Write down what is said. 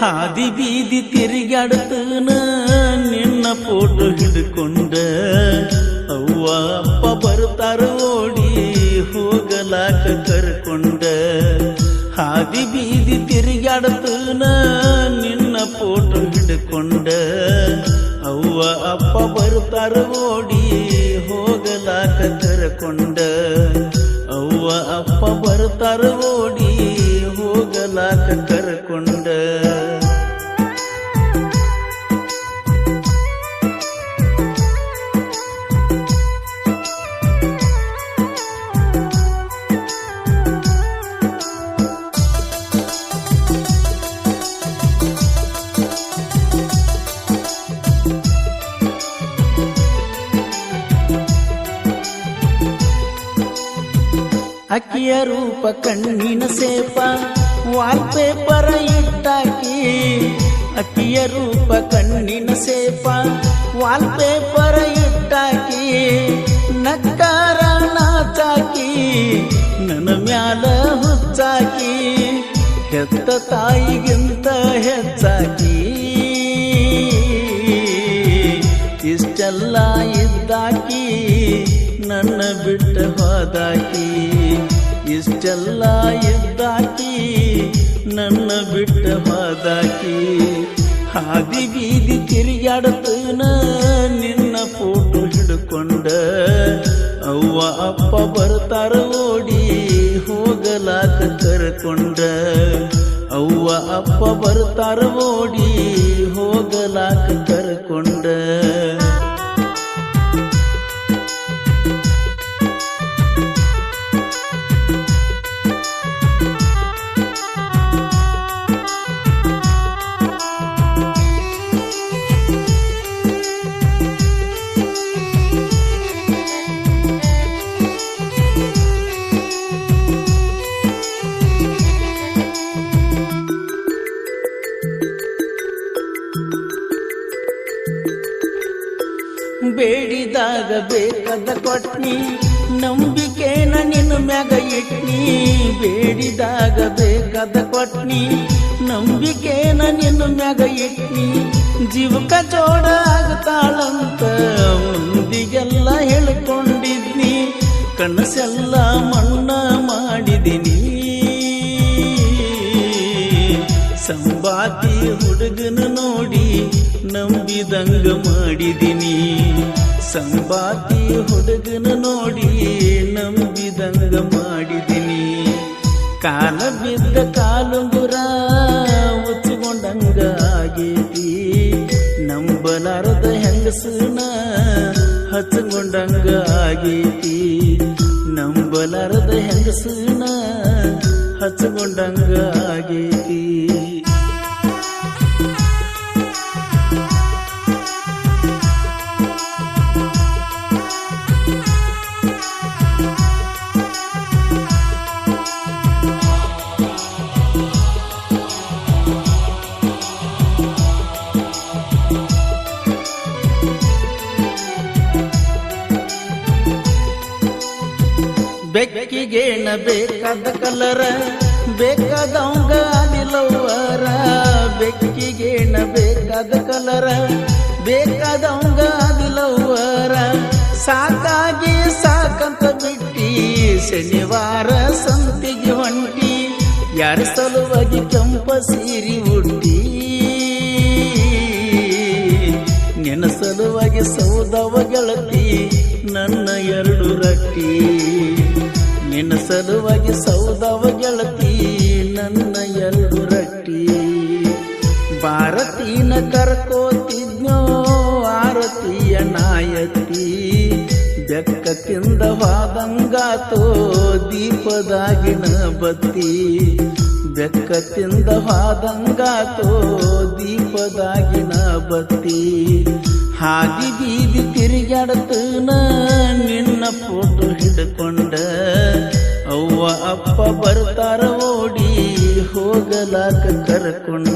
ಹಾದಿ ಬೀದಿ ತಿರುಗಾಡ್ತನ ನಿನ್ನ ಫೋಟೋ ಹಿಡ್ಕೊಂಡ. ಅವ್ವ ಅಪ್ಪ ಬರ್ತಾರ ಓಡಿ ಹೋಗಲಾಕ ಕರ್ಕೊಂಡ. ಹಾದಿ ಬೀದಿ ತಿರುಗಾಡ್ತನ ನಿನ್ನ ಫೋಟೋ ಹಿಡ್ಕೊಂಡ. ಅವ್ವ ಅಪ್ಪ ಬರ್ತಾರ ಓಡಿ ಹೋಗಲಾಕ ಕರ್ಕೊಂಡ. ಅವ್ವ ಅಪ್ಪ ಬರ್ತಾರ ಓಡಿ ಅಕ್ಕಿಯ ರೂಪ ಕಣ್ಣಿನ ಸೇಪ ವಾಲ್ ಪೇಪರ್ ಇಟ್ಟಾಕಿ. ಅಕ್ಕಿಯ ರೂಪ ಕಣ್ಣಿನ ಸೇಪ ವಾಲ್ ಪೇಪರ್ ಇಟ್ಟಾಕಿ. ನಕ್ಕಾರ ನಾಚಾಕಿ, ನನ್ನ ಮ್ಯಾಲ ಹುಚ್ಚಾಕಿ. ಹೆತ್ತ ತಾಯಿಗಿಂತ ಹೆಚ್ಚಾಕಿ. ಇಷ್ಟೆಲ್ಲ ಇದ್ದಾಕಿ, ನನ್ನ ಬಿಟ್ಟ ಹೋದಾಕಿ. ಇಷ್ಟೆಲ್ಲ ಇದ್ದಾಕಿ, ನನ್ನ ಬಿಟ್ಟ ಬಾದಾಕಿ ಹಾದಿ ಬೀದಿ ತಿರುಗಾಡತನ ನಿನ್ನ ಫೋಟೋ ಹಿಡ್ಕೊಂಡ. ಅವ್ವ, ಅಪ್ಪ ಬರ್ತಾರ ಓಡಿ ಹೋಗಲಾಕ ಕರ್ಕೊಂಡ. ಅವ್ವ, ಅಪ್ಪ ಬರ್ತಾರ ಓಡಿ ಹೋಗಲಾಕ ಕರ್ಕೊಂಡ. ಬೇಡಿದಾಗ ಬೇಕಾದ ಕೊಟ್ನಿ, ನಂಬಿಕೆನ ನಿನ್ನ ಮ್ಯಾಗ ಇಟ್ನಿ. ಬೇಡಿದಾಗ ಬೇಕಾದ ಕೊಟ್ನಿ, ನಂಬಿಕೆನ ನಿನ್ನ ಮ್ಯಾಗ ಇಟ್ನಿ. ಜೀವಕ ಜೋಡ ಆಗ್ತಾಳಂತ ಮುಂದಿಗೆಲ್ಲ ಹೇಳ್ಕೊಂಡಿದ್ನಿ. ಕನಸೆಲ್ಲ ಮಣ್ಣ ಮಾಡಿದಿನಿ. ಸಂಬಾತಿ ಹುಡುಗನ ನೋಡಿ ನಂಬಿದಂಗ ಮಾಡಿದಿನಿ. ಸಂಪಾತಿ ಹುಡುಗನ ನೋಡಿ ನಂಬಿದಂಗ ಮಾಡಿದಿನಿ. ಕಾಲ ಬಿದ್ದ ಕಾಲುಂಗುರ ಉಚ್ಚಿಕೊಂಡಂಗ ಆಗೇತಿ. ನಂಬಲಾರದ ಹೆಂಗಸನ ಹಚ್ಚಿಕೊಂಡಂಗ ಆಗೇತಿ. ನಂಬಲಾರದ ಹೆಂಗಸನ ಹಚ್ಚಿಕೊಂಡಂಗ ಆಗೇತಿ. ಬೆಕ್ಕಿಗೇನ ಬೇಕಾದ ಕಲರ? ಬೇಕಾದವಂಗ ಅದಿಲ್ಲವರ ಬೆಕ್ಕಿಗೇಣ ಬೇಕಾದ ಕಲರ? ಬೇಕಾದವಂಗ ಅದಿಲ್ಲವರ ಸಾಕಾಗಿ ಸಾಕಂತ ಬಿಟ್ಟಿ, ಶನಿವಾರ ಸಂತಿಗೆ ಹೊಂಟಿ, ಯಾರ ಸಲುವಾಗಿ ಕೆಂಪ ಸೀರಿ ಉಟ್ಟಿ ನಿನ್ನ ಸಲುವಾಗಿ ಸೌದವ ಗೆಳತಿ, ನನ್ನ ಎರಡು ರಟ್ಟಿ ನಿನ್ನ ಸಲುವಾಗಿ ಸೌದವ ಗೆಳತಿ, ನನ್ನ ಎಲ್ಲು ರಟ್ಟಿ. ಭಾರತೀನ ಕರ್ಕೋತಿದ್ನೋ ಆರತಿಯ ನಾಯತಿ ಬೆಕ್ಕ ತಿಂದ ವಾದಂಗಾತೋ ದೀಪದಾಗಿನ ಬತ್ತಿ ಬೆಕ್ಕ ತಿಂದ ವಾದಂಗಾತೋ ದೀಪದಾಗಿನ ಬತ್ತಿ ಹಾದಿ ಬೀದಿ ತಿರುಗಾಡತನ, ನಿನ್ನ ಫೋಟೋ ಹಿಡ್ಕೊಂಡ ಅಪ್ಪ ಬರ್ತಾರ ಓಡಿ ಹೋಗಲಾಕ ಕರ್ಕೊಂಡ